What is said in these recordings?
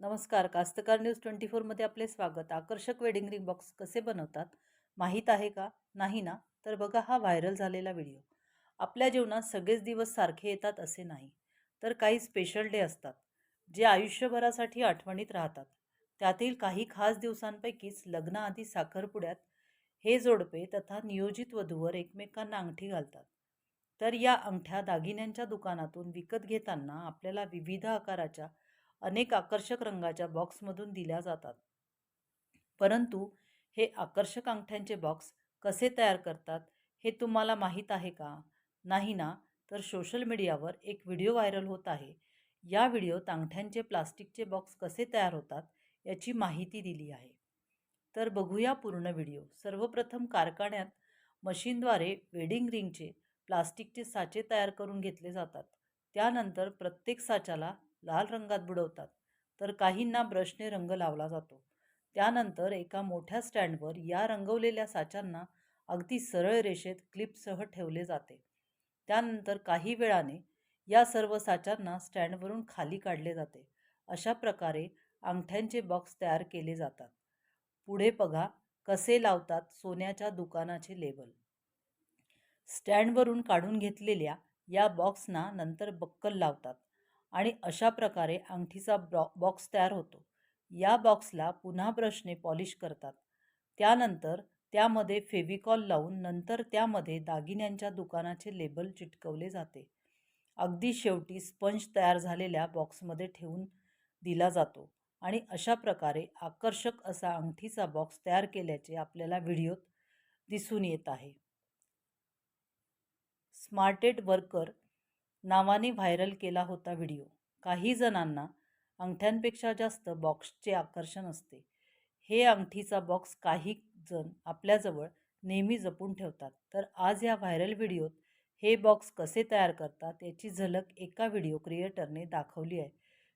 नमस्कार. कास्तकार news twenty फोरमध्ये आपले स्वागत. आकर्षक वेडिंग रिंग बॉक्स कसे बनवतात माहीत आहे का? नाही ना? तर बघा हा व्हायरल झालेला व्हिडिओ. आपल्या जीवनात सगळेच दिवस सारखे येतात असे नाही. तर काही स्पेशल डे असतात जे आयुष्यभरासाठी आठवणीत राहतात. त्यातील काही खास दिवसांपैकीच लग्नाआधी साखरपुड्यात हे जोडपे तथा नियोजित वधूवर एकमेकांना अंगठी घालतात. तर या अंगठ्या दागिन्यांच्या दुकानातून विकत घेताना आपल्याला विविध आकाराच्या अनेक आकर्षक रंगाच्या बॉक्समधून दिल्या जातात. परंतु हे आकर्षक अंगठ्यांचे बॉक्स कसे तयार करतात हे तुम्हाला माहीत आहे का? नाही ना? तर सोशल मीडियावर एक व्हिडिओ व्हायरल होत आहे. या व्हिडिओत अंगठ्यांचे प्लास्टिकचे बॉक्स कसे तयार होतात याची माहिती दिली आहे. तर बघूया पूर्ण व्हिडिओ. सर्वप्रथम कारखान्यात मशीनद्वारे वेडिंग रिंगचे प्लास्टिकचे साचे तयार करून घेतले जातात. त्यानंतर प्रत्येक साच्याला लाल रंगात बुडवतात तर काहींना ब्रशने रंग लावला जातो. त्यानंतर एका मोठ्या स्टँडवर या रंगवलेल्या साच्यांना अगदी सरळ रेषेत क्लिपसह ठेवले जाते. त्यानंतर काही वेळाने या सर्व साच्यांना स्टँडवरून खाली काढले जाते. अशा प्रकारे अंगठ्यांचे बॉक्स तयार केले जातात. पुढे बघा कसे लावतात सोन्याच्या दुकानाचे लेबल. स्टँडवरून काढून घेतलेल्या या बॉक्सना नंतर बक्कल लावतात आणि अशा प्रकारे अंगठीचा ब्रॉ बॉक्स तयार होतो. या बॉक्सला पुन्हा ब्रशने पॉलिश करतात. त्यानंतर त्यामध्ये फेविकॉल लावून नंतर त्यामध्ये दागिन्यांच्या दुकानाचे लेबल चिटकवले जाते. अगदी शेवटी स्पंज तयार झालेल्या बॉक्समध्ये ठेवून दिला जातो आणि अशा प्रकारे आकर्षक असा अंगठीचा बॉक्स तयार केल्याचे आपल्याला व्हिडिओत दिसून येत आहे. स्मार्टेड वर्कर नावाने व्हायरल केला होता व्हिडिओ. काही जणांना अंगठ्यांपेक्षा जास्त बॉक्सचे आकर्षण असते. हे अंगठीचा बॉक्स काही जण आपल्याजवळ नेहमी जपून ठेवतात. तर आज या व्हायरल व्हिडिओत हे बॉक्स कसे तयार करतात याची झलक एका व्हिडिओ क्रिएटरने दाखवली आहे.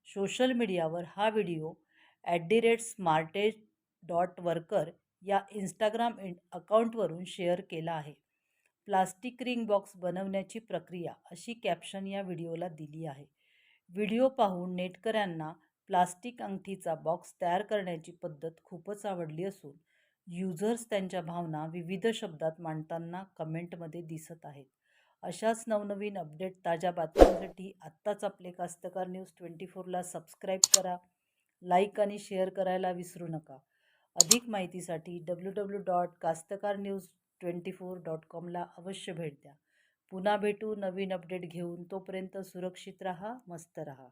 सोशल मीडियावर हा video at the rate smartage dot worker या इंस्टाग्राम इन अकाउंटवरून शेअर केला आहे. प्लास्टिक रिंग बॉक्स बनवण्याची प्रक्रिया अशी कॅप्शन या व्हिडिओला दिली आहे. व्हिडिओ पाहून नेटकऱ्यांना प्लास्टिक अंगठीचा बॉक्स तयार करण्याची पद्धत खूपच आवडली असून युजर्स त्यांच्या भावना विविध शब्दात मांडताना कमेंटमध्ये दिसत आहेत. अशाच नवनवीन अपडेट ताज्या बातम्यांसाठी आत्ताच आपले कास्तकार न्यूज ट्वेंटी फोरला सबस्क्राईब करा लाईक आणि शेअर करायला विसरू नका. अधिक माहितीसाठी W W dot Kastakar news twenty four dot कॉमला अवश्य भेट द्या. पुन्हा भेटू नवीन अपडेट घेऊन तोपर्यंत सुरक्षित राहा मस्त राहा.